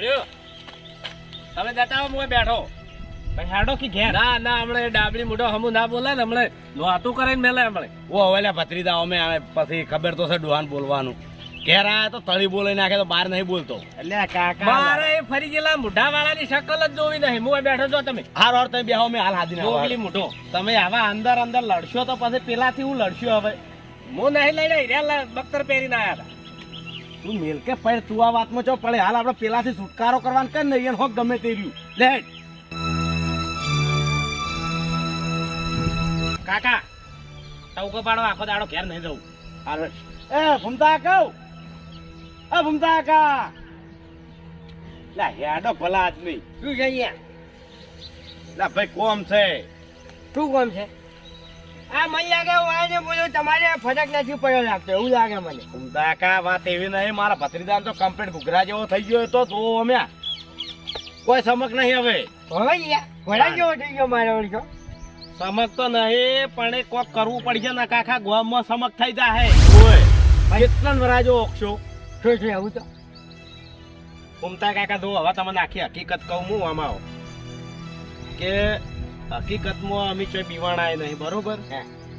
સાંભળ્યું તમે જતા હું બેઠો. હેડો કે ઘેર? ના ના હમણાં એ ડાબલી મોઢો હમું ના બોલે ને હમણાં નોતું કરીને મેલે હમણાં. ઓ હવે લે ભત્રીજા અમે પછી ખબર તો છે ડોહાન બોલવાનું. ઘેર આયા તો તળી બોલી નાખે તો બાર નહીં બોલતો. એટલે કાકા મારે એ ફરી ગયેલા મોઢા વાળાની શકલ જ જોવી નહીં. હું બેઠો છો તમે. હાર વાર તમે બેહો મેં હાલ હાદી જોગલી મોઢો. તમે આવા અંદર અંદર લડશો તો પછી પેલાથી હું લડશું હવે. હું નહીં લઈને હિર્યા બખ્તર પહેરીને આવ્યા હતા. તું મેલકે પડ તું આ વાતમાં છો પડે હાલ આપણે પેલાથી છુટકારો કરવાનો કર નહીં એને હોક ગમે તે રહ્યું લે કાકા ટવકો પાડો આખો દાડો ઘેર નહીં જવું. હાલ. એ ભૂમતા કહું એ ભૂમતા કા લા હેડો ભલા આદમી. શું છે અહીંયા? લે ભાઈ કોમ છે? શું કોમ છે? આ મને લાગે હું આને તમારે ફરક નથી પડ્યો લાગતો એવું લાગે મને. ભૂમતા વાત એવી નહીં મારા ભત્રીજાને તો કમ્પ્લીટ ઘૂઘરા જેવો થઈ ગયો તો જો અમે. કોઈ સમક નહીં હવે. હવે ઘોડા જેવો થઈ ગયો મારો ઓળખો સમક તો નહીં પણ કોક કરવું પડશે ને કાકા ગોમમાં સમક થઈ જાહે. ઓય. કેટલા વરાજો ઓક્ષો શું છે એવું તો? ઘૂમતા કાકા જો હવે તમને આખી હકીકત કહું હું આમાં. આવો. કે હકીકતમાં અમે ચોય પીવાણાય નહીં બરોબર?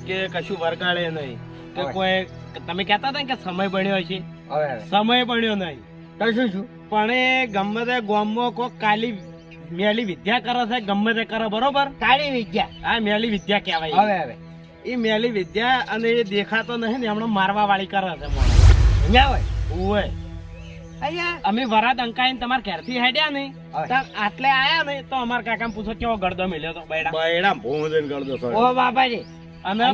કે કશું વરગાડે નહીં. કે કોઈ તમે કહેતા હતા કે સમય બન્યો છે? સમય બન્યો નહીં. તો શું છું? પણ એ ગમે તે ગામમાં કોક કાલી મેલી વિદ્યા કરે છે ગમે તે કરે બરોબર? કાળી વિદ્યા. આ મેલી વિદ્યા કહેવાય. હવે હવે. એ મેલી વિદ્યા અને એ દેખાતો નહીં ને હમણાં મારવા વાળી કરે છે મને હોય? અહીંયા અમે વરાત અંકાઈને તમારા ઘેરથી હેડ્યા ને આટલે આયા ને તો અમાર કાકા પૂછો કેવો ગળદો મળ્યો તો બૈડા. બૈડા કરતો છો. ઓ બાપાજી અમે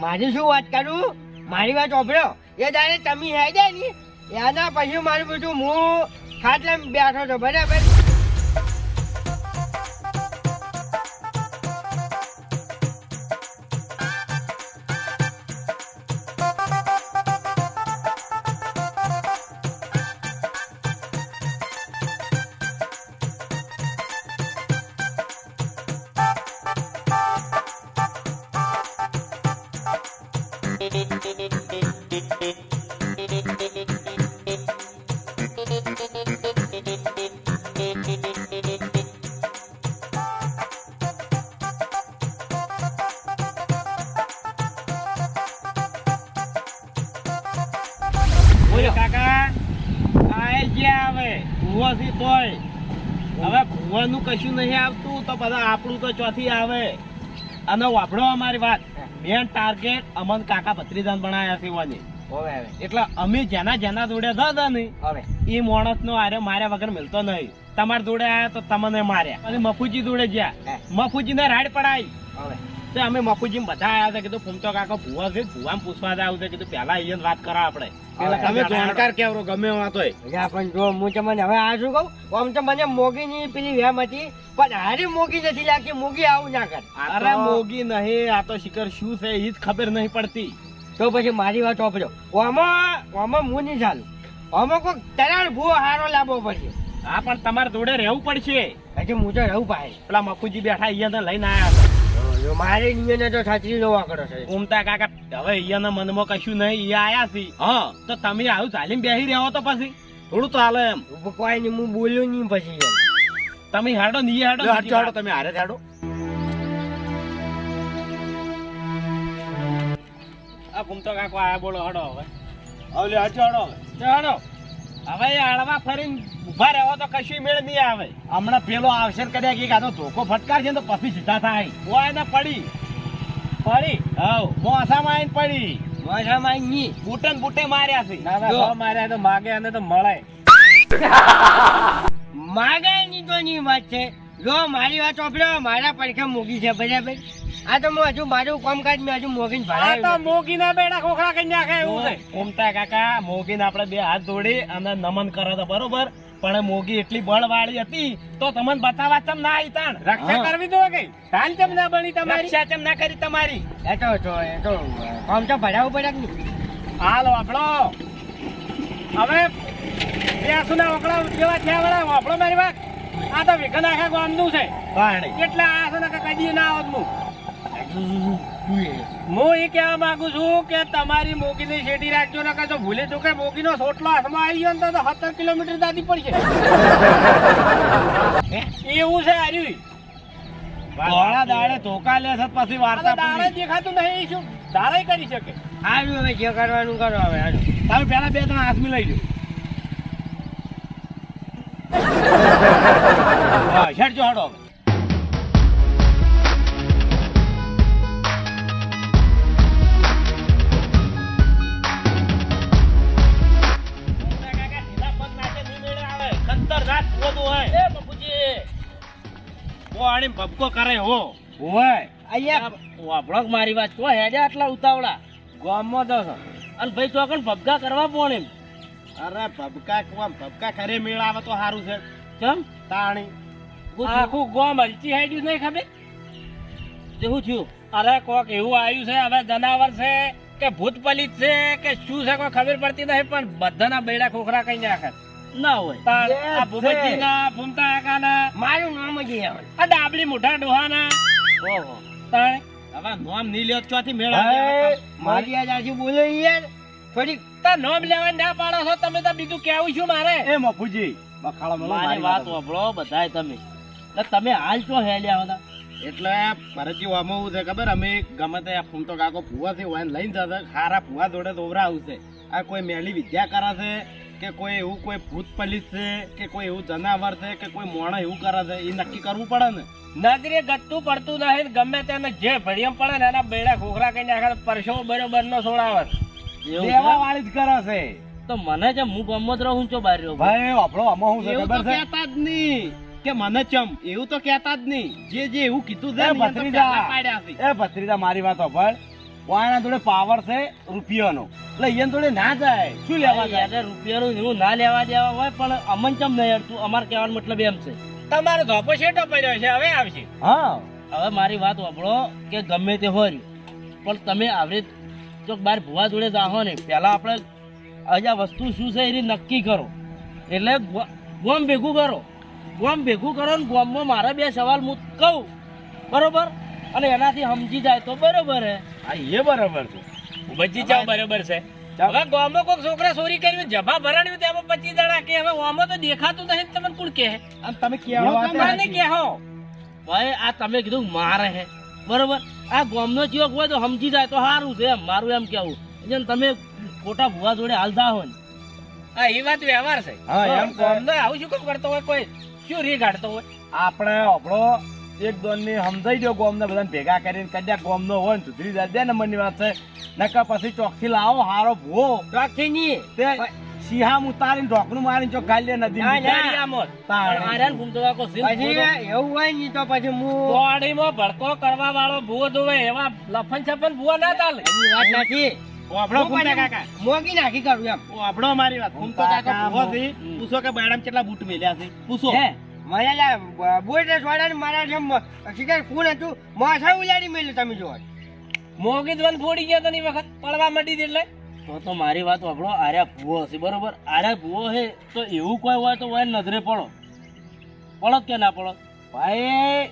મારી શું વાત કરું? મારી વાત ઓભળ્યો એ દાડે તમે હેડ્યા ને એના પછી મારું બધું હું ખાટલે બેઠો છો બરાબર. તો બધા આપણું તો ચોથી આવે. અને વાપરો અમારી વાત. મેન ટાર્ગેટ અમન કાકા ભત્રીજાન બનાયા છે વાની એટલે અમે જેના જેના જોડે હતા નહીં હવે. એ માણસ નો આરે માર્યા વગર મિલતો નહીં. તમારા જોડે આયા તો તમને માર્યા. અને મફુજી જોડે ગયા. મફુજી ને રાડ પડાઈ. હવે. તે અમે મકુજી બધા આયા હતા કીધું ફૂમતો કાકો ભૂવા છે ભૂવા પૂછવા જાવ છે. કીધું પેલા અહીંયા વાત કરા આપણે. તમે જાણકાર કેવરો ગમે એવા તોય પણ જો હું તમને હવે આ શું કહું? આમ તો મને મોગીની પેલી વેમ હતી પણ હારી મોગી નથી લાગતી મોગી આવું ના કર. અરે મોગી નહીં આ તો શિખર શું છે એ જ ખબર નહીં પડતી. તો પછી મારી વાત વાપરો આમાં આમાં હું નહીં ચાલું. આમાં કોઈ તરાડ ભૂવો હારો લાવવો પડશે. હા પણ તમારે જોડે રહેવું પડશે. હજી હું તો રહું ભાઈ પેલા મકુજી બેઠા અહીંયા લઈને આયા હતા મારે નિયને તો છત્રી છે. ઉમતા કાકા હવે અહીંયાના મનમાં કશું નહીં એ આયા છે. હા. તો તમે આવું ચાલીને બેસી રહ્યો તો પછી. થોડું તો હાલે એમ. કોઈ નહીં હું બોલ્યો નહીં પછી તમે હાડો નહીં હાડો હાડો તમે હારે હાડો. આ ઘૂમતો કાકો આયા બોલો હડો હવે. હવે લે, હાચો હાડો હડો. હવે એ હળવા ફરીને ઊભા રહેવો તો કશું મેળ નહીં આવે. હમણાં પેલો આવશે કદાચ એક આનો ધોકો ફટકારશે છે તો પછી સીધા થાય. કોઈ ને પડી. પડી? હવ. મોસામાં આવીને પડી. મોઢામાં નહીં બુટે ને બુટે માર્યા છે. ના, ના, માર્યા તો માગે અને તો મળે. માગે નહીં તો ની વાત છે? જો મારી વાત ઓપડ્યો મારા પડખે મોગી છે બરાબર? આ તો હું હજુ મારું કામકાજ મેં હજુ મોગીને આ તો મોગી ના બેડા ખોખરા કરી નાખે એવું છે. કોમતા કાકા મોગીને આપણે બે હાથ જોડી અને નમન કરો તો બરોબર પણ મોગી એટલી બળવાળી હતી તો તમને બતાવવા તમ ના આવી તાણ. રક્ષા કરવી તો કઈ તાન ચમ ના બની તમારી? રક્ષા ચમ ના કરી તમારી? એ તો તો એ તો કામ તો ભરાવું પડે ને નહીં? હાલો આપણો હવે ત્યાં ના ઓકળા જેવા થયા વળા આપણો મારી વાત. આ તો વિઘન આખા ગામનું છે. પાણી. આ છે ને કદી ના આવત. હું હું એ કહેવા માંગુ છું કે તમારી મોગીની શેટી રાખજો નકર તો ભૂલે મોગીનો સોટલો હાથમાં આવી ગયો ને તો સત્તર કિલોમીટર દાદી પડશે. એવું છે આર્યું ધોળા દાડે ધોકા લે છે પછી વાર્તા દાડે. દેખાતું નહીં શું? દાડે કરી શકે. આવ્યું હવે જે કરવાનું કરો હવે તમે બે ત્રણ હાથમી લઈ લો હા હેડજો હડો. ભબકો કરે હો હોય અહીંયા વાપડો મારી વાત તો હેડે આટલા ઉતાવળા. ગામમાં તો છો અને ભાઈ ચોકન ભબકા કરવા પોણે અરે ભબકા કોમ ભબકા ખરે મેળ આવે તો સારું છે. કેમ તાણી. આખું ગોમ હલચી હેડ્યું નહીં ખબર? તેવું થયું? અરે કોક એવું આવ્યું છે હવે જનાવર છે કે ભૂત પલિત છે કે શું છે કોઈ ખબર પડતી નથી પણ બધાના બેડા ખોખરા કઈ નાખે. ના હોય. આ ભૂપતજીના ફૂમતા મારું નામ જ આ ડાબલી મોઢા ડોહાના. ઓહો. તાણે? હવે નોમ નહીં લ્યો ચોથી મેળ મારી આજ જાજી બોલે યાર થોડીક તા નોમ લેવા ના પાડો છો? તમે તો બીજું કેવું છું મારે? એ મફુજી બખાડો મેળો મારી વાત વાપરો બધાય તમે. એટલે તમે હાલ છો હેલ્યા હતા એટલે ભરતજી આમાં એવું છે ખબર? અમે ગમે તે ફૂમ તો કાકો ફુવા છે વાયન લઈને જશે ખારા ભૂવા જોડે દોવરા આવશે આ કોઈ મેલી વિદ્યા કરે છે કે કોઈ એવું કોઈ ભૂત પલિત છે કે કોઈ એવું જનાવર છે કે કોઈ મોણ એવું કરે છે એ નક્કી કરવું પડે ને? નજરે ગટતું પડતું નહીં ગમે તેને જે ભડિયમ પડે ને એના બેડા ખોખરા કઈ નાખે પરસો બરોબર નો છોડાવે. દેવા વાળી જ કરે છે. તો મને જેમ હું ગમત રહું છું બહાર રહ્યો ભાઈ આપણો આમાં હું છે ખબર છે? કહેતા જ નહીં કે મને ચમ એવું તો કહેતા જ નહીં. જે જે એવું કીધું છે ભત્રીજા. એ ભત્રીજા મારી વાત સાંભળ વાયના જોડે પાવર છે રૂપિયાનો. એટલે અહીંયા જોડે ના જાય. શું લેવા જાય? એટલે રૂપિયાનું એવું ના લેવા દેવા હોય પણ અમન ચમ નહીં અડતું? અમાર કહેવાનો મતલબ એમ છે. તમારો ધોપો શેટો પડ્યો છે હવે આવશે. હા. હવે મારી વાત વાપરો કે ગમે તે હોય. પણ તમે આવી જો બાર ભુવા જોડે જાહો ને પહેલાં આપણે અહીંયા વસ્તુ શું છે એની નક્કી કરો. એટલે ગો- ગોમ ભેગું કરો. ગોમ ભેગું કરો ને ગોમમાં મારા બે સવાલ હું કહું. બરોબર? અને એનાથી સમજી જાય તો બરોબર હે. હા એ બરાબર છે. બચી જાવ બરોબર છે. હવે ગામમાં કોઈક છોકરા ચોરી કરી જભા ભરાણ્યું તેમાં પચીસ જણા કે હવે આમાં તો દેખાતું નથી તમને કોણ કે તમે કેવા મને કહો. ભાઈ આ તમે કીધું મારે હે. બરોબર? આ ગામનો જીવક હોય તો સમજી જાય તો સારું છે એમ મારું એમ કેવું. જેમ તમે ખોટા ભુવા જોડે હાલતા હોય ને. હા એ વાત વ્યવહાર છે. હા, એમ. ગામનો આવું શું કામ કરતો હોય કોઈ? શું રી કાઢતો હોય? આપણે આપણો એક દોન ને સમજાઈ દો ગોમ ને બધાને ભેગા કરીને કદાચ ગોમ નો હોય ને સુધરી જાય. બે નંબરની વાત છે. નકર પછી ચોકથી લાવો હારો ભૂવો. ચોકથી નહીં. તે સિહામ ઉતારીને ઢોકણું મારીને જો ગાલી નદી આર્યન પછી એવું હોયની તો પછી હું બોડીમાં ભડકો કરવા વાળો ભૂવો જોવે એવા લફન છપન ભૂવો ના ચાલે. એની વાત નથી. આપણો હું કાકા. મોગી નાખી કરું એમ. આપણો મારી વાત. ફૂમતો કાકા ભૂવો છે પૂછો કે બેડામ કેટલા બૂટ મેલ્યા છે? પૂછો. હે મને લા બુટ મારા જેમ શિકાર કોણ હતું. માથા ઉલાડી મેલ્યું તમે જોવા મોગી જ ફોડી ગયા ની વખત પડવા માંડી એટલે? તો તો મારી વાત વાપરો આર્યા ભૂવો હશે બરોબર? આર્યા ભૂવો હે તો એવું કોઈ હોય તો હોય નજરે પડો. પડો કે ના પડો? ભાઈ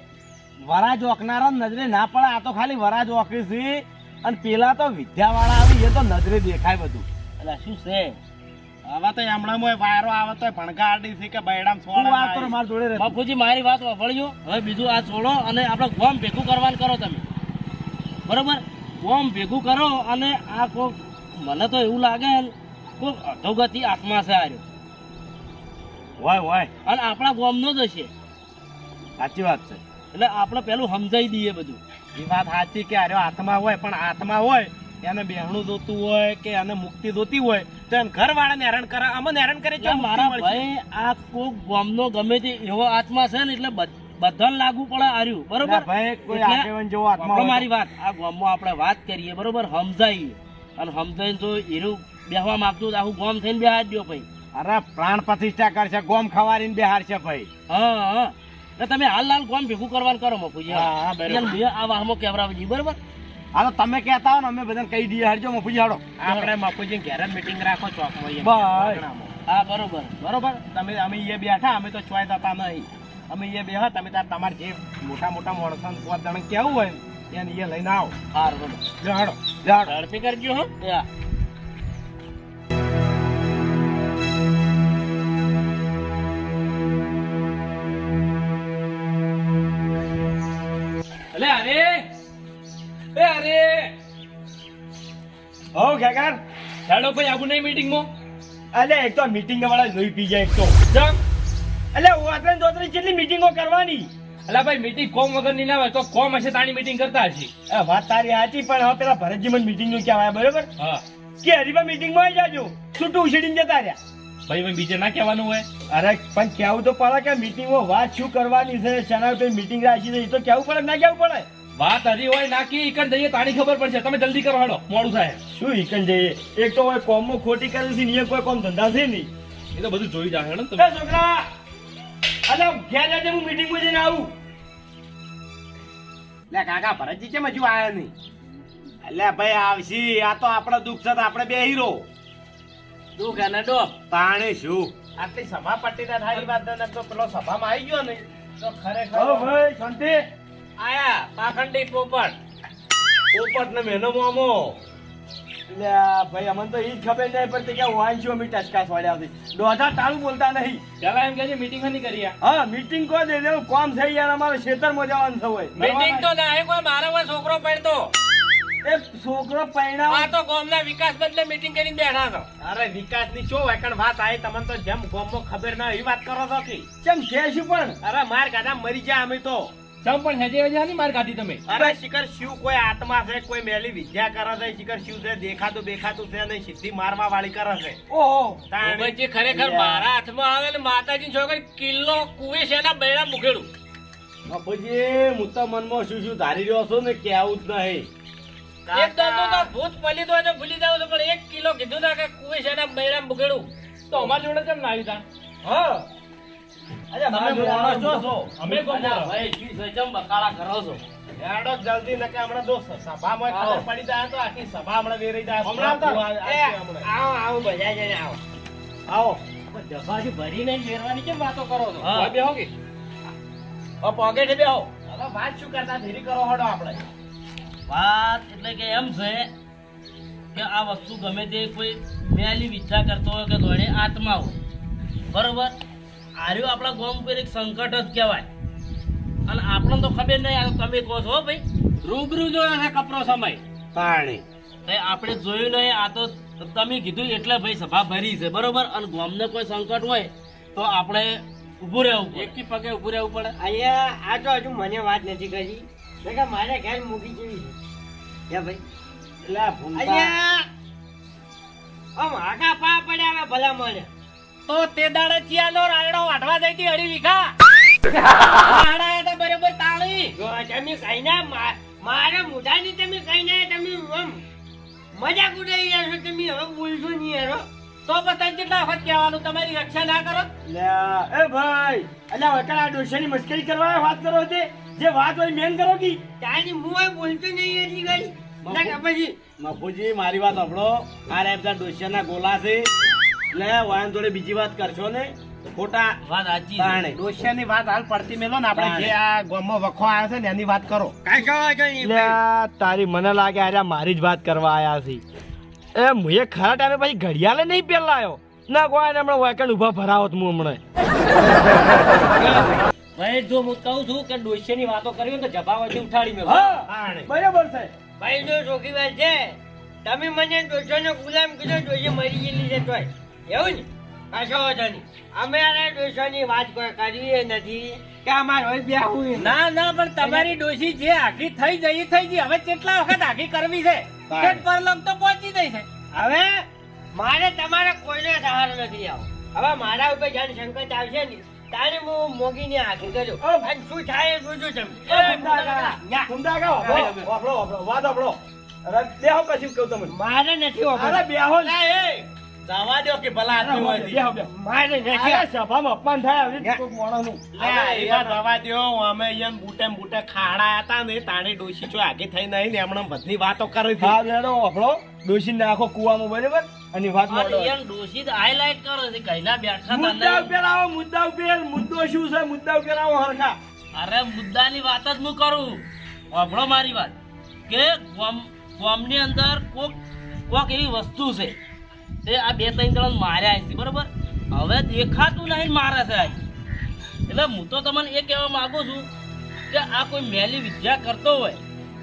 વરાજ ઓકનારા નજરે ના પડે આ તો ખાલી વરાજ ઓકે છે. અને પેલા તો વિદ્યાવાળા આવી એ તો નજરે દેખાય બધું. એટલે શું છે? આવા તો હમણાં વાયરો આવે તો ભણકા આડી છે કે બૈડામ છોડો વાત કરો મારા જોડે બાપુજી મારી વાત વાપરજો. હવે બીજું આ છોડો અને આપણે ગોમ ભેગું કરવાનું કરો તમે. બરોબર? ગોમ ભેગું કરો અને આ કોક મને તો એવું લાગે કોઈ અધોગતિ આત્મા છે આર્યો. હોય હોય અને આપણા ગોમનો જ હશે. સાચી વાત છે. એટલે આપણે પેલું સમજાવી દઈએ બધું. એ વાત સાચી કે આર્યો આત્મા હોય પણ આત્મા હોય એને બેહણું જોતું હોય કે એને મુક્તિ જોતી હોય તો એમ ઘરવાળાને હેરાન કરે અમને હેરાન કરે છે મારા ભાઈ આ કોક ગોમનો ગમે તે એવો આત્મા છે ને એટલે બધ- બધાને લાગુ પડે આર્યું. બરોબર? ભાઈ કોઈ આગેવાન જેવો આત્મા મારી વાત આ ગોમમાં આપણે વાત કરીએ બરોબર? સમજાઈએ. અને સમજાઈને તો એરું બેહવા માંગતું તો આખું ગોમ થઈને બેહાર દો ભાઈ. અરે પ્રાણ પ્રતિષ્ઠા કરશે ગોમ ખવારીને બેહાર છે ભાઈ. હા હા. એટલે તમે હાલ લાલ ગોમ ભેગું કરવાનું કરો મફુજી હા, હા, બરાબર. આ વાહમાં કેવરાવજી બરોબર? હાલો તમે કહેતા હો ને અમે બધાને કહી દઈએ હારજો મફુજી હાડો. આપણે મફુજી ઘેર મીટિંગ રાખો ચોકમાં ભાઈ. હા બરોબર. બરોબર? તમે અમે એ બેઠા અમે તો ચોય જતા નહીં. અમે એ બેહા તમે તાર તમારે જે મોટા મોટા માણસો પાંચ જણા કેવું હોય ને એને એ લઈને આવો. જાણો હાડો ઝડપી કરજો હો. અલે અરે એ અરે હો ખેકર. હેડો ભાઈ આવું નહીં મીટિંગમાં અલે એક તો મીટિંગ વાળા જોઈ પી જાય એક તો. જમ અલે દોતરી કેટલી મીટિંગો કરવાની. અલા ભાઈ મીટિંગ કોમ વગરની ના હોય તો કોમ હશે તાણી મીટિંગ કરતા હશે વાત તારી સાચી પણ હવે પેલા ભરતજી મને મીટિંગનું કહેવાય બરોબર? હા. કે હરીફા મીટિંગમાં આવી જાજો. છૂટું ઉછીડીને જતા રહ્યા. ભાઈ ભાઈ બીજે ના કહેવાનું હોય? અરે પણ કેવું તો પડે કે મીટિંગમાં વાત શું કરવાની છે શેના કોઈ મીટિંગ રાખી છે એ તો કેવું પડે ના કેવું પડે? વાત હરી હોય નાખી ઈકણ જઈએ તાણી ખબર પડશે. તમે જલ્દી કરો હેડો મોડું થાય. શું ઈકન જઈએ? એક તો હોય કોમમાં ખોટી કરી છે ને કોઈ કોમ ધંધા છે નહીં. એ તો બધું જોઈ જાય હેડો તમે. છોકરા! અલે ઘેર જજે હું મીટિંગમાં જઈને આવું. લે કાકા ભરતજી કેમ હજુ આવ્યા નહીં? એટલે ભાઈ આવશી. આ તો આપણા દુઃખ છે આપણે બે હીરો. દુઃખ અને ડો પાણી શું આટલી સભા પટ્ટીના થાળી વાત ને તો પેલો સભામાં આવી ગયો ને તો ખરેખર ભાઈ શાંતિ. આયા પાખંડી પોપટ. પોપટ ને મેનો મોમો. એટલે ભાઈ અમને તો ઈ જ ખબર નહીં પડતી કે વાંચો અમે ટચકા વાળ્યા છે દોઢા તાળું બોલતા નહીં. પેલા એમ કે મીટિંગ નહીં કરી હા મીટિંગ કોઈ દે દેવું કોમ થઈ યાર અમારે ખેતરમાં જવાનું છે હોય મીટિંગ તો ના હે કોઈ મારા કોઈ છોકરો પડતો. એ છોકરો પૈણા આ તો ગામના વિકાસ બદલે મીટિંગ કરીને બેઠા છો. અરે વિકાસની ચો વેકણ વાત આવી તમને તો જેમ ગામમાં ખબર ના એ વાત કરો છો કે. કેમ છે શું પણ? અરે માર ગાધા મરી જાય અમે તો. ચમ પણ હેજે હેજે ની માર કાઢી તમે. અરે શિખર શિવ કોઈ આત્મા છે? કોઈ મેલી વિદ્યા કરે છે? શિખર શિવ છે? દેખાતું બેખાતું છે નહીં? સિદ્ધિ મારવા વાળી કરે છે. ઓહો. ઉમેશજી ખરેખર મારા હાથમાં આવે ને માતાજી છોકરી કિલ્લો કુવે છે એના બૈરા મુકેડું બાપુજી હું તો મનમાં શું શું ધારી રહ્યો છું ને કેવું જ નહીં એક તો ભૂત પલી દો તો ભૂલી જાવ તો પણ એક કિલો કીધું ના કે કુવે છે એના બૈરા મુકેડું તો અમારી જોડે કેમ ના આવ્યું હા. જલ્દી નકે હમણાં જો સભામાં ખબર પડી જાય તો આખી સભા હમણાં જાય. આવો આવો બધા જણે આવો આવો. ડબ્બાથી ભરીને જ કેમ વાતો કરો છો? હા. બેહો કે? ઓ પોકેટે બેહો. હવે વાત શું કરતા? ધીરી કરો હડો આપણે. વાત એટલે કે એમ છે કે આ વસ્તુ ગમે તે કોઈ મેલી વિચાર કરતો હોય કે દોડે આત્મા હોય. બરોબર? આર્યું આપણા ગામ પર એક સંકટ જ કહેવાય. અને આપણને તો ખબર નહીં આ તમે કહો છો હો ભાઈ. રૂબરૂ જોયો છે કપરો સમય. પાણી. આપણે જોયું નહીં આ તો તમે કીધું એટલે ભાઈ સભા ભરી છે બરોબર? અને ગામને કોઈ સંકટ હોય તો આપણે ઊભું રહેવું પડે. એકી પગે ઊભું રહેવું પડે. અહીંયા આ તો હજુ મને વાત નથી કરી. મેં કે મારે ઘેર મૂકી જેવી છે. ભાઈ. એટલે આમ આગા પા પડ્યા હવે ભલા મને તો તે દાડે ચિયાનો રાયડો વાટવા જઈ અડી વીઘા. હાડાયા તો બરોબર તાળી. જો તમે કઈ ના મારા મોઢાની તમે કઈ ના તમે આમ મજાક ઉડાવી રહ્યા છો તમે હવે બોલશો નહીં યાર તો પતંગ કેટલા વખત કહેવાનું? તમારી રક્ષા ના કરો? લે એ ભાઈ અલ્યા વકડા ડોશિયાની મસ્કરી કરવા વાત કરો તે. જે વાત હોય મેન કરો કી. તારી હું બોલતો નહીં એટલી કે પછી મફુજી મારી વાત સાંભળો. આ રે બધા ડોશિયાના ગોલા છે. લે વાયન જોડે બીજી વાત કરશો ને. ખોટા વાત સાચી છે. ડોશિયાની વાત હાલ પડતી મેલો ને આપણે. જે આ ગામમાં વખો આવ્યો છે ને એની વાત કરો. કઈ કહેવાય કઈ તારી મને લાગે અરે મારી જ વાત કરવા આયા છે. એ મુએ ખરા ટાઈમે પછી ઘડિયાળે નહીં પહેલાયો ના કોઈ હમણાં વાયકણ ઊભા ભરાવત હું હમણાં. ભાઈ જો હું કહું છું કે ડોશિયાની વાતો કરી હોય તો જભાવાથી ઉઠાડી મેલો. બરાબર છે. ભાઈ જો ચોખી વાત છે તમે મને ડોશોનો ગુલામ કીધો ડોશી મરી ગયેલી છે તોય. એવું ને? કશો વાંધો નહીં અમે આને ડોશોની વાત કોઈ કરવી નથી કે અમારે હોય એ. ના ના પણ તમારી ડોસી જે આખી થઈ જઈ થઈ ગઈ હવે કેટલા વખત આખી કરવી છે. પેટ પર તો પહોંચી જઈ છે. હવે મારે તમારે કોઈને સહારો નથી આવો. હવે મારા ઉપર જાણ સંકટ આવશે ને તારે હું મોગીને આખી કર્યો અને શું થાય શું જોજો તમે. વાપરો, વાપરો, વાપરો, વાત વાપરો. અરે બેહો પછી કહું તમને. મારે નથી અરે વાપરવું. બેહો. ને. જવા દો કે ભલા આદમી હોય છે. બેહો, બેહો. મારે નથી સભામાં અપમાન થાય આવી યા. કોઈક લે, એવા જવા દ્યો. અમે અહીંયા બૂટે બૂટે ખાડા હતા ને તાણી ડોશી આગે થઈ નહીં ને એમણે બધી વાતો કરી હતી. હા લેડો વાપરો. ડોશી નાખો કુવામાં બરાબર? અને વાત અને મોડો. યાર ડોશી હાઈલાઈટ કરે છે કઈલા બેઠા મુદ્દા ઉપર આવો મુદ્દા ઉપર. મુદ્દો શું છે? મુદ્દા ઉપર આવો હરખા. અરે મુદ્દાની વાત જ હું કરું. આપણો મારી વાત. કે ગામ ગામની અંદર કોક કોક એવી વસ્તુ છે. તે આ બે ત્રણ જણા માર્યા છે બરોબર? હવે દેખાતું નહીં મારે છે. એટલે હું તો તમને એ કહેવા માગું છું કે આ કોઈ મેલી વિદ્યા કરતો હોય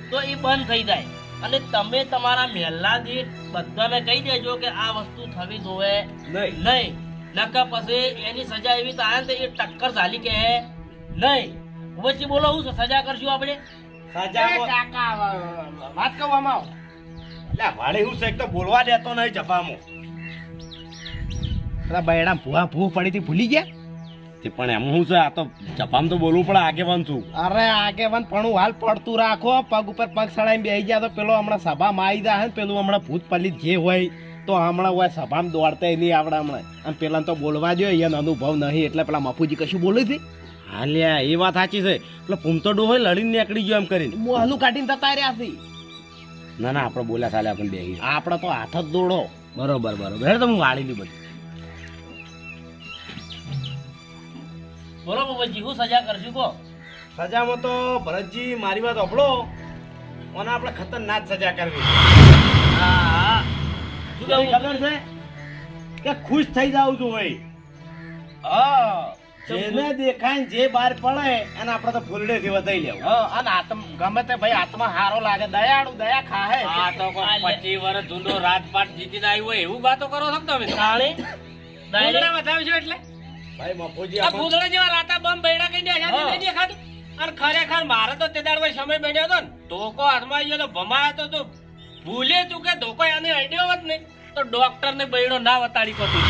તો એ બંધ થઈ જાય. અને તમે તમારા મહેલા દીઠ બધાને કહી દેજો કે આ વસ્તુ થવી જોવે નહીં. નહીં. નકર પછી એની સજા એવી થાય ને તો એ ટક્કર ઝાલી કે નહીં. પછી બોલો હું સજા કરશું આપણે? સજા વાત કરવામાં આવો. એટલે વાળે હું છે એક તો બોલવા દેતો નહીં જપામાં પેલા બૈડા ભૂવા ભૂ પડી હતી ભૂલી ગયા? તે પણ એમ હું છે આ તો જપામ તો બોલવું પડે આગેવાન છું. અરે આગેવાન પણ હાલ પડતું રાખો. પગ ઉપર પગ સડાઈને બેસી ગયા તો પેલો હમણાં સભામાં આવી જાય ને પેલું હમણાં ભૂત પલિત જે હોય તો હમણાં હોય સભામાં દોડતા નહીં આવડે હમણાં. અને પેલા તો બોલવા જોઈએ એનો અનુભવ નહીં એટલે પેલા મફુજી કશું બોલે છે? હાલ્યા એ વાત સાચી છે. એટલે પૂમતો ડોહો લડીને નીકળી ગયો એમ કરીને. મોહલું કાઢીને જતા રહ્યા છે. ના ના આપણે બોલ્યા સાલે આપણે બે આપણે તો હાથ જ દોડો. બરોબર બરોબર. તો હું વાળી લી બધું. બોલો બાબાજી હું સજા કરશું કહો. સજામાં તો ભરતજી મારી વાત અભળો અને આપણે ખતરનાક સજા કરવી હા હા. શું કેવું ખબર છે? કે ખુશ થઈ જાવ છું ભાઈ. હા. જેને દેખાય જે બહાર પડે એને આપણે તો ફૂલડે થી વધાઈ લેવું. હા, અને આત્મ ગમે તે ભાઈ આત્મા હારો લાગે દયાળુ દયા ખાહે. આ તો કોઈ પચીસ વર્ષ જૂનો રાજપાટ જીતીને આવ્યો હોય એવું વાતો કરો છો કે તમે સાણી તાણી? ભૂંદડા છે એટલે? ભાઈ મફુજી આ ભૂંદડા જેવા રાતા બમ બેડા કઈ દેખાતું. નહીં દેખાતું? અને ખરેખર મારે તો તે દાડવા સમય બેઠ્યો હતો ને ધોકો હાથમાં આવી ગયો તો ભમાયો તો તું ભૂલે તું કે ધોકો એને અડ્યો હોત ને તો ડોક્ટર ને બૈડો ના વતાડી કોતી.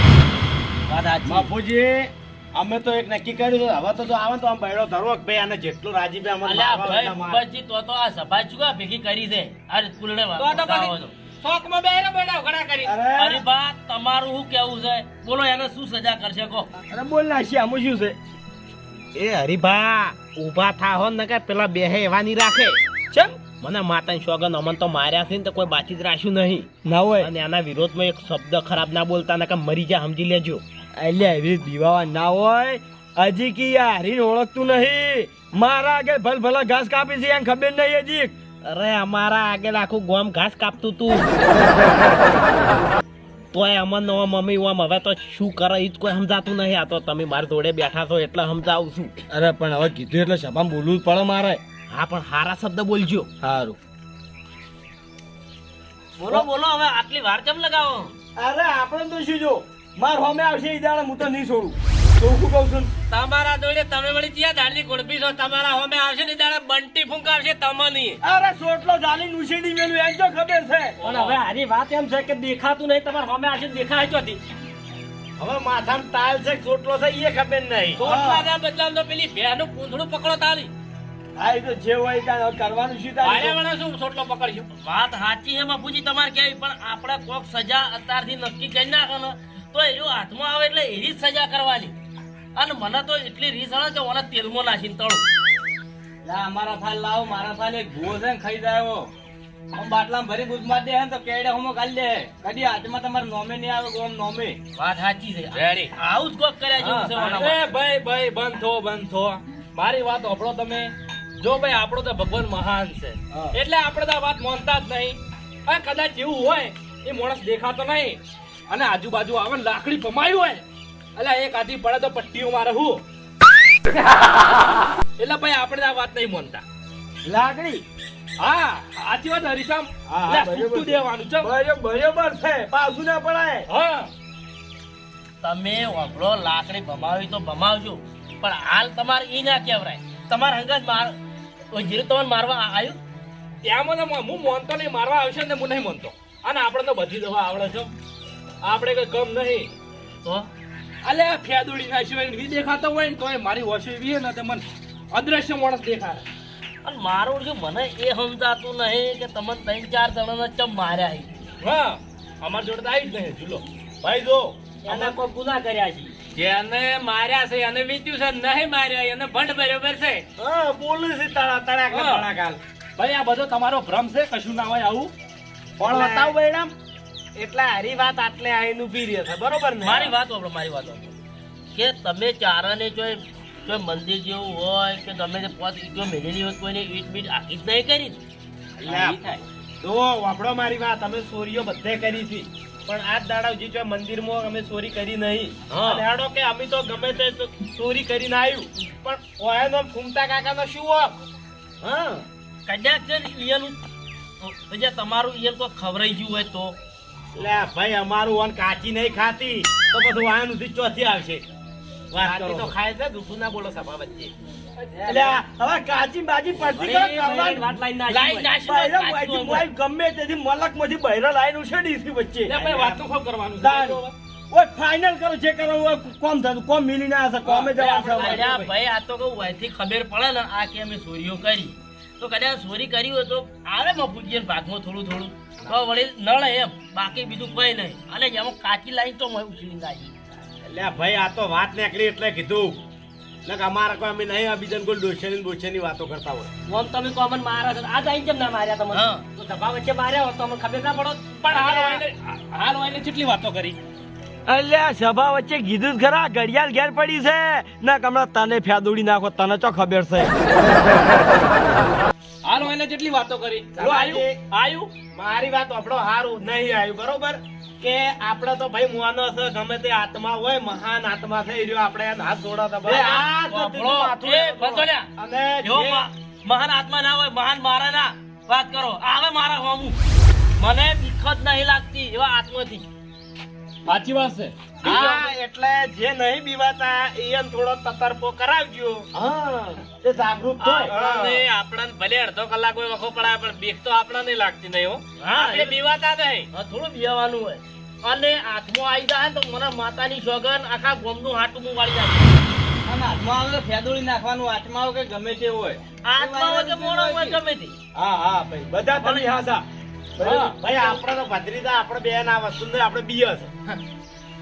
બાપુજી અમે તો એક નક્કી કર્યું હતું હવે તો જો આવે તો આમ બૈડો ધરો કે ભાઈ આને જેટલું રાજી ભાઈ અમારે તો તો આ સભા ચૂકા ભેગી કરી છે. આ સ્કૂલને તો તો પછી છો. શોખમાં બેહ્યા બૈડા કરી અરે. અરે બા તમારું શું કેવું છે? બોલો એને શું સજા કરશે કહો. અરે બોલ ના શી આમાં શું છે? એ હરીભા ઊભા થા હો ને કે પેલા બેહે એવા નહીં રાખે. ચમ? મને માતાની સોગન અમન તો માર્યા છે ને તો કોઈ બાતચીત રાખ્યું નહીં. ના હોય. અને આના વિરોધમાં એક શબ્દ ખરાબ ના બોલતા ને કે મરી જા સમજી લેજો. એટલે એવી દીવાવા ના હોય. હજી કી હરીને ઓળખતું નહીં. મારા આગળ ભલ ભલા ઘાસ કાપી છે એને ખબર નહીં હજી. અરે અમારા આગળ આખું ગોમ ઘાસ કાપતું તું. તોય અમાર નો મમ્મી ઓમ હવે તો શું કરે એ જ કોઈ સમજાતું નહીં. આ તો તમે મારી જોડે બેઠા છો એટલે સમજાવું છું. અરે પણ હવે કીધું એટલે સભામાં બોલવું પડે મારે. હા પણ હારા શબ્દ બોલજો. સારું બોલો બોલો હવે આટલી વાર કેમ લગાવો? અરે આપણે તો શું જો? માર હોમે આવશે ઈ દાડે હું તો નહીં છોડું. ચોખ્ખું કહું છું તમારા જોડે તમે વળી ત્યાં દાડની ગોળપી છો તમારા હોમે આવશે ને દાડે બંટી ફૂંકાવશે તમને. અરે સોટલો જાલી ઉછેડી મેલું એમ તો ખબર છે. પણ હવે હારી વાત એમ છે કે દેખાતું નહીં તમારે હોમે આવશે દેખાય ચોથી. હવે માથામાં તાલ છે સોટલો ચોટલો છે એ ખબર નહીં. ચોટલાના બદલામાં તો પેલી ભેનું પૂંછડું પકડો તારી. હા તો જે હોય કાંઈ હવે કરવાનું શું તારે? શું ચોટલો પકડશું? વાત સાચી છે બાપુજી તમારે કેવી પણ આપણે કોક સજા અત્યારથી નક્કી કરી નાખો ને તો એનું હાથમાં આવે એટલે એની જ સજા કરવાની. અને મને તો એટલી રીસ આવે કે મને તેલમાં નાખીને તળું. લા અમારા ફાલ લાવો મારા ફાલ એક ભૂવો છે ને ખાઈ જાય આમ બાટલામાં ભરી દૂધ માર દે તો કેડે હોમો ગાલી દે. કદી હાથમાં તમારે નોમે નહીં આવે ગોમ નોમે. વાત સાચી છે. રેડી. આવું જ કોક કર્યા જેવું છે. એ ભાઈ ભાઈ બંધ થો બંધ. થો મારી વાત સાંભળો તમે. જો ભાઈ આપણો તો ભગવાન મહાન છે. એટલે આપણે તો આ વાત માનતા જ નહીં. અને કદાચ એવું હોય એ માણસ દેખાતો નહીં. અને આજુબાજુ આવે લાકડી પમાયું હોય. એટલે એક આધી પડે તો પટ્ટીઓ મારે હું એટલે ભાઈ આપણે તો આ વાત નહીં માનતા. લાકડી હા આથી વાત હરીશામ. છે. દેવાનું છે બરોબર છે. પાછું ના પડાય. હા. તમે વાપરો લાકડી ભમાવી તો ભમાવજો પણ હાલ તમારે ઈ ના કહેવરાય તમારે હંગાત માર જીરું તમને મારવા આવ્યું? ત્યાં મને હું માનતો નહીં મારવા આવશે ને હું નહીં માનતો. અને આપણે તો બધી દવા આવડે છે આપણે કઈ કમ નહીં. તો? અલે ફેદુડી ના સિવાય એવી દેખાતો હોય ને તોય મારી વોશ એવી ને તે મને અદ્રશ્ય માણસ દેખાય. અને મારું જો મને એ સમજાતું નહીં કે તમને ત્રણ ચાર જણાને ચમ માર્યા છે. હા અમાર જોડે તો આવી જ નહીં જુલો. ભાઈ જો. એના કોઈ ગુના કર્યા છે? જેને માર્યા છે એને વીત્યું છે નહીં માર્યા એને ભંડ બરોબર છે. હા બોલું છે તળા તળા ને હા. તડાકાલ. ભાઈ આ બધો તમારો ભ્રમ છે કશું ના હોય આવું? પણ બતાવ બૈરામ એટલે હારી વાત આટલે આઈને ઊભી રહે છે બરોબર ને? મારી વાત વાપરો મારી વાત કે તમે ચારાને જો જો મંદિર જેવું હોય કે તમે જે પોત જો મેળેલી હોય કોઈને ઈટ બીટ આખી જ નહીં કરી જો આપણો મારી વાત અમે ચોરીઓ બધે કરી હતી પણ આજ દાડા જે મંદિરમાં અમે ચોરી કરી નહીં. હેડો કે અમે તો ગમે તે ચોરી કરીને આવ્યું પણ ઓયાનો ફૂમતા કાકાનો શું હોય હા. કદાચ ને તમારું ઈયન કોઈ ખવરાઈ ગયું હોય તો? લે ભાઈ અમારું વન કાચી નહીં ખાતી. તો પછી વાયન ઉધી ચોથી આવશે. વાત કરો. તો ખાય છે દુખું ના બોલો સભા વચ્ચે. હવે કાચી બાજી પડતી ગમે તેથી લાઈન કરવાનું ઓય ફાઇનલ કરો જે કોમ થતું કોમ મિલી ના હશે કોમે જવા ભાઈ આ તો કહું વયથી ખબર પડે ને આ કે અમે ચોરીઓ કરી. તો કદાચ ચોરી કરી હોય તો આવે મફુજીએ ભાગમાં થોડું થોડું. તો વળી નળે એમ બાકી બીજું કોઈ નહીં. અને એમાં કાચી લાઈન તો મેં ઉછળી નાખી એટલે ભાઈ આ તો વાત નીકળી એટલે કીધું. એટલે અમારે કોઈ અમે નહીં આ બીજાને કોઈ ડોશેની ડોશેની વાતો કરતા હોય. ઓમ તમે કોમન મારા છો. આ જાય કેમ ના માર્યા તમને? તો સભા વચ્ચે માર્યા હોત તો અમને ખબર ના પડો પણ હાલ વાયને હાલ વાયને કેટલી વાતો કરી. અલ્યા સભા વચ્ચે કીધું જ ખરા ઘડિયાળ ઘેર પડી છે. ના કમળા તને ફ્યાદોડી નાખો તને ચો ખબર છે? હાલ જેટલી વાતો કરી? આયુ. આયુ. મારી વાત આપણો હારું નહીં આવ્યું બરોબર? કે આપણે તો ભાઈ મુવાનો છે ગમે તે આત્મા હોય મહાન આત્મા થઈ રહ્યો આપણે હાથ જોડાતા. અને જો મહાન આત્મા ના હોય મહાન મારા ના વાત કરો. આવે મારા હોમું. મને બીક નહીં લાગતી એવા આત્માથી. સાચી વાત છે. હા એટલે જે નહીં બીવાતા એને થોડો તતરપો કરાવજો. હા તે જાગૃત તો આપણને આપણને ભલે અડધો કલાક હોય વખો પડાય પણ બીક તો આપણને લાગતી નહીં હો. હા આપણે એ બીવાતા નહીં. થોડું બીવાનું હોય. અને હાથમાં આવી જાય તો મને માતાની સોગન આખા ગોમનું હાટું વાળી જાય અને હાથમાં આવે તો ફેદોડી નાખવાનું હાથમાં આવે કે ગમે તે હોય. આત્મા હોય કે મોણો હોય ગમે તે. હા હા ભાઈ બધા તમે હાસા હા, ભાઈ આપણે તો ભત્રીજા આપણે બેન આ વસ્તુ ને આપણે બીય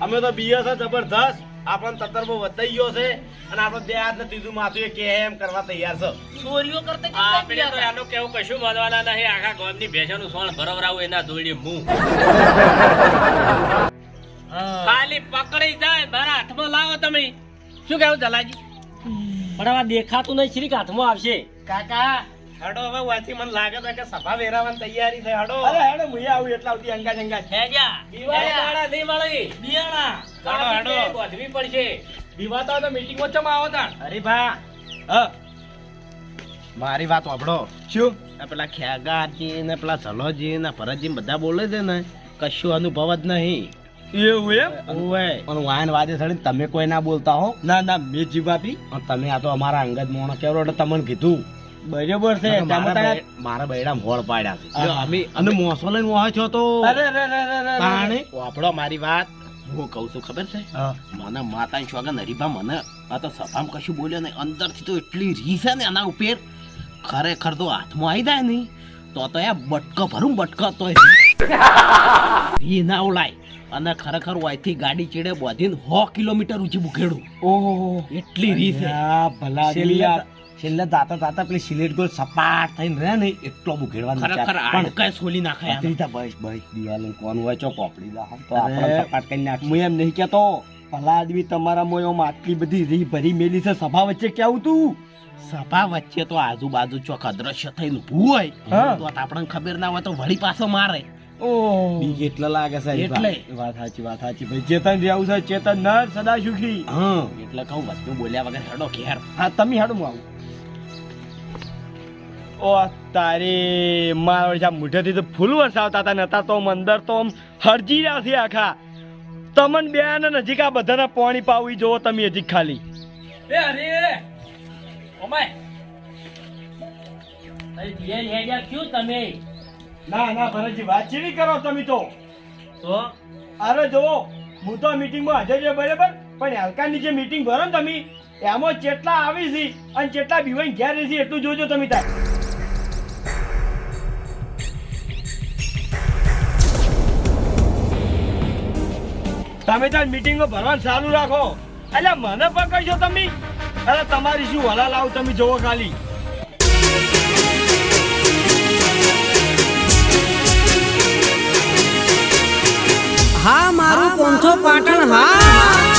અમે તો બીએસ છે જબરદસ્ત આપણને તતરપો વધાઈ ગયો છે અને આપણે બે હાથ ને ત્રીજું માથું કે એમ કરવા તૈયાર છે. ચોરીઓ કરતા આપણે તો એનો કેવું કશું માનવાના નહીં. આખા ગામની ભેંસોનું સોણ ભરવરાવું એના દોડી મું. ખાલી પકડી જાય મારા હાથમાં લાવો તમે. શું કેવું જલાજી પણ આમાં દેખાતું નહીં શ્રી હાથમાં આવશે. કાકા હડો હવે વાંચી મને લાગે છે કે સભા વેરાવાની તૈયારી થઈ હડો. અરે હડો મુએ આવું એટલા સુધી અંગા જંગા હેડ્યા. દિવાળી દાડા નહીં મળી. બિયાણા. હડો હડો. બોધવી પડશે. બીવાતા તો મીટિંગમાં ચમ આવો તા અરે ભા. હ. મારી વાત વાપડો શું? પેલા ખ્યાગાજી ને પેલા સલોજી ને ભરતજી બધા બોલે છે ને કશું અનુભવ જ નહીં. એવું એમ? ઓવે પણ વાયન વાદે થડી તમે કોઈ ના બોલતા હો? ના ના મેં જીવ આપી. તમે આ તો અમારા અંગત મોણો કેવડો એટલે તમને કીધું. બરાબર છે. મારા બૈડા મોળ પાડ્યા છે. હા. અમે અને મોસો લઈને મોહ છો તો. અરે અરે અરે અરે, અરે મારી વાત. હું કહું છું ખબર છે? હા. મને માતાની શોગન હરીભા મને આ તો સભામાં કશું બોલ્યો નહીં. અંદરથી તો એટલી રી છે ને એના ઉપર. ખરેખર તો હાથમાં આવી જાય નહીં. તો તો એ બટકો ભરું બટકો તો રી ના ઓલાય અને ખરેખર વાયથી ગાડી ચીડે બોધીને સો કિલોમીટર ઊંચી બુખેડું ઓહો. એટલી રી છે. ભલા છેલ્લે દાતા તાતા પેલી સિલેટ ગોળ સપાટ થઈને રહે ને એટલો બુખેડવાનો ખરેખર આડકાય સોલી નાખે આને. પત્રીતા બસ બસ દિવાલ કોણ હોય ચો પોપડી દા તો આપણે સપાટ કરી નાખ હું એમ નહીં કેતો ભલા આદમી તમારા મોયોમાં આટલી બધી રી ભરી મેલી છે સભા વચ્ચે કેવું તું? સભા વચ્ચે તો આજુબાજુ ચોક અદ્રશ્ય થઈને ભૂ હોય. તો આપણને ખબર ના હોય તો વળી પાછો મારે. બીજ એટલા લાગે છે. એટલે. વાત સાચી વાત સાચી. ભાઈ ચેતન રહેવું છે ચેતન નર સદા સુખી હા. એટલે કહું વસ્તુ બોલ્યા વગર હેડો ઘેર. હા તમે હાડું આવું. ઓ તારી મારા વળી આ તો ફૂલ વરસાવતા હતા નતા તો અંદર તો આમ હરજી રહ્યા છે આખા. તમન બે ને નજીક આ બધાના પાણી પાવી જોવો તમે હજી ખાલી. એ અરે ઓમાય. અરે હેડ્યા ક્યું તમે? ના ના ભરતજી વાત ચેવી કરો તમે તો? તો? અરે જોવો હું તો મીટિંગમાં હાજર છે બરાબર પણ હલકાની જે મીટિંગ ભરો ને તમે એમાં જેટલા આવી છે અને જેટલા બીવાઈ ઘેર છે એટલું જોજો તમે તાર. તમે તાર મીટિંગો ભરવાનું ચાલુ રાખો. એટલે મને પણ કહીશો તમે. અરે તમારી શું હલા લાવ તમે જોવો ખાલી. હા મારું પાટણ હા.